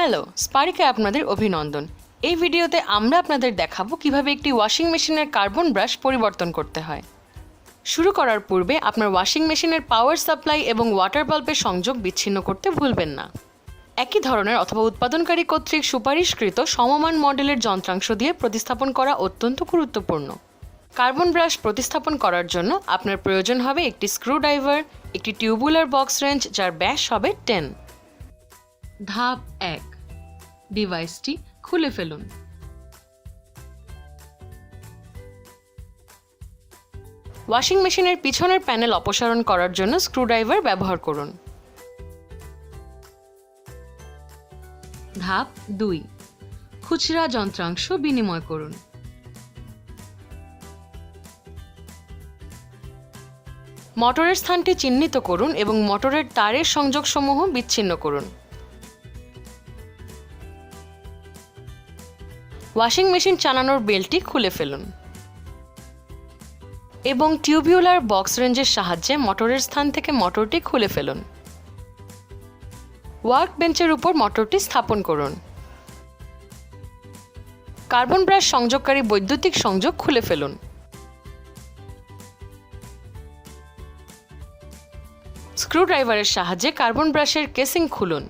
Hello, স্পারিকে আপনাদের অভিনন্দন। এই ভিডিওতে আমরা আপনাদের দেখাবো কীভাবে একটি ওয়াশিং মেশিনের কার্বন ব্রাশ পরিবর্তন করতে হয়। শুরু করার পূর্বে আপনার ওয়াশিং মেশিনের পাওয়ার সাপ্লাই এবং ওয়াটার বাল্বের সংযোগ বিচ্ছিন্ন করতে ভুলবেন না। একই ধরনের অথবা উৎপাদনকারী কর্তৃক সুপারিশকৃত সমমান মডেলের যন্ত্রাংশ দিয়ে প্রতিস্থাপন করা অত্যন্ত গুরুত্বপূর্ণ। কার্বন ব্রাশ প্রতিস্থাপন করার জন্য আপনার প্রয়োজন হবে একটি স্ক্রুড্রাইভার, একটি টিউবুলার বক্স রেঞ্জ, যার ব্যাস হবে টেন। ধাপ এক। ডিভাইসটি খুলে ফেলুন। ওয়াশিং মেশিনের পিছনের প্যানেল অপসারণ করার জন্য স্ক্রুড্রাইভার ব্যবহার করুন। ধাপ দুই, খুচরা যন্ত্রাংশ বিনিময় করুন। মোটরের স্থানটি চিহ্নিত করুন এবং মোটরের তারের সংযোগসমূহ বিচ্ছিন্ন করুন। ওয়াশিং মেশিন চালানোর বেলটি খুলে ফেলুন এবং টিউবিউলার বক্স রেঞ্জের সাহায্যে মোটরের স্থান থেকে মোটরটি খুলে ফেলুন। ওয়ার্ক বেঞ্চের উপর মোটরটি স্থাপন করুন। কার্বন ব্রাশ সংযোগকারী বৈদ্যুতিক সংযোগ খুলে ফেলুন। স্ক্রুড্রাইভারের সাহায্যে কার্বন ব্রাশের কেসিং খুলুন।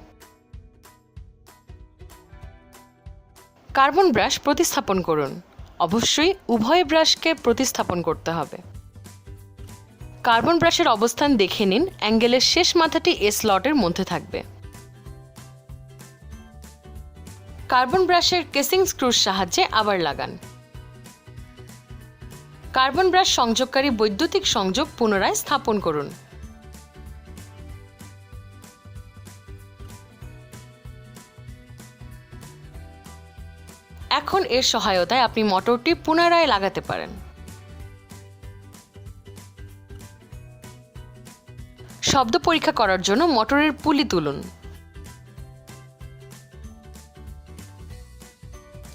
কার্বন ব্রাশ প্রতিস্থাপন করুন। অবশ্যই উভয় ব্রাশকে প্রতিস্থাপন করতে হবে। কার্বন ব্রাশের অবস্থান দেখে নিন, অ্যাঙ্গেলের শেষ মাথাটি এ স্লটের মধ্যে থাকবে। কার্বন ব্রাশের কেসিং স্ক্রুর সাহায্যে আবার লাগান। কার্বন ব্রাশ সংযোগকারী বৈদ্যুতিক সংযোগ পুনরায় স্থাপন করুন। এখন এর সহায়তায় আপনি মোটরটি পুনরায় লাগাতে পারেন। শব্দ পরীক্ষা করার জন্য মোটরের পুলি তুলুন।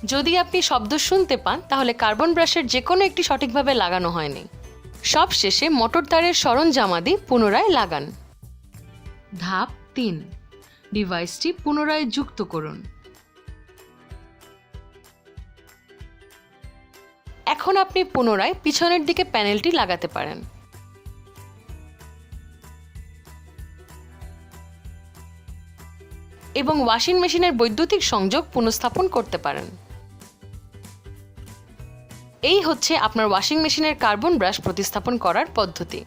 যদি আপনি শব্দ শুনতে পান, তাহলে কার্বন ব্রাশের যে কোনো একটি সঠিকভাবে লাগানো হয়নি। সব শেষে মোটর তারের সরঞ্জামাদি পুনরায় লাগান। ধাপ তিন। ডিভাইসটি পুনরায় যুক্ত করুন। এখন আপনি পুনরায় পিছনের দিকে প্যানেলটি লাগাতে পারেন। এবং ওয়াশিং মেশিনের বৈদ্যুতিক সংযোগ পুনঃস্থাপন করতে পারেন। এই হচ্ছে আপনার ওয়াশিং মেশিনের কার্বন ব্রাশ প্রতিস্থাপন করার পদ্ধতি।